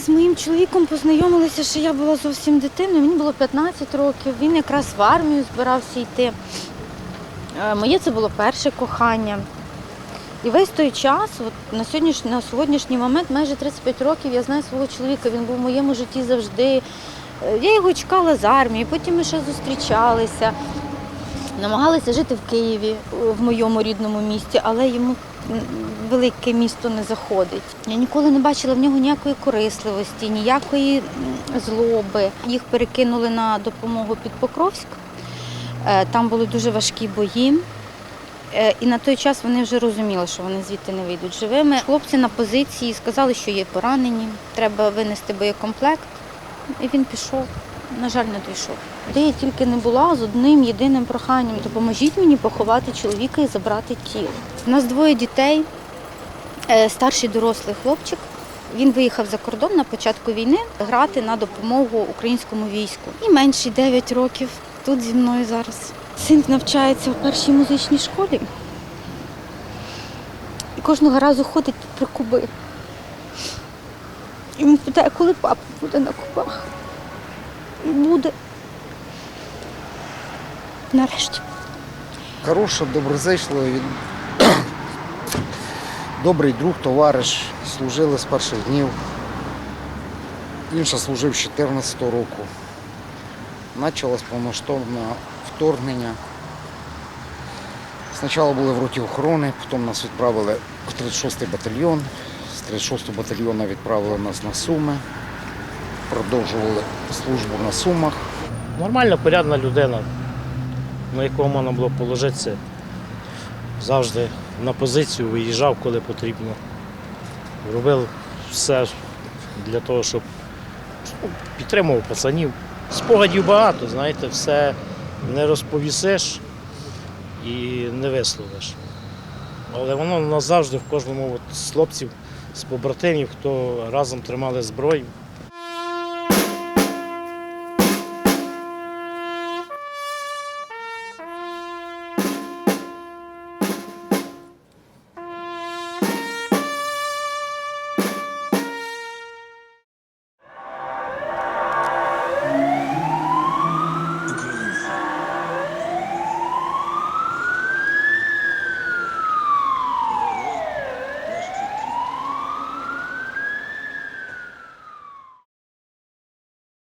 з моїм чоловіком познайомилися, що я була зовсім дитиною. Мені було 15 років. Він якраз в армію збирався йти. Е, Моє це було перше кохання. І весь той час, от на, сьогоднішній, на сьогоднішній момент, майже 35 років, я знаю свого чоловіка, він був в моєму житті завжди. Е, Я його чекала з армії, потім ми ще зустрічалися. Намагалися жити в Києві, в моєму рідному місті, але йому велике місто не заходить. Я ніколи не бачила в нього ніякої корисливості, ніякої злоби. Їх перекинули на допомогу під Покровськ. Е, Там були дуже важкі бої. Е, І на той час вони вже розуміли, що вони звідти не вийдуть живими. Хлопці на позиції сказали, що є поранені, треба винести боєкомплект. І він пішов. На жаль, не дійшов. Де я тільки не була з одним єдиним проханням допоможіть мені поховати чоловіка і забрати тіло. У нас двоє дітей, Е, старший дорослий хлопчик. Він виїхав за кордон на початку війни грати на допомогу українському війську. І менший 9 років тут зі мною зараз. Син навчається в першій музичній школі. І кожного разу ходить про куби. І він питає, коли папа буде на кубах. Буде. Нарешті. Хороший, доброзичливий, він добрий друг, товариш, служили з перших днів. Ще служив з 14 року. Почалось повноштовне вторгнення. Спочатку були в роті охорони, потім нас відправили в 36-й батальйон. З 36-го батальйону відправили нас на Суми. Продовжували службу на Сумах. Нормальна, порядна людина, на якого можна було положитися. Завжди на позицію виїжджав, коли потрібно. Робив все для того, щоб ну, підтримував пацанів. Спогадів багато, знаєте, все не розповісиш і не висловиш. Але воно назавжди в кожному от, з хлопців, з побратимів, хто разом тримали зброю,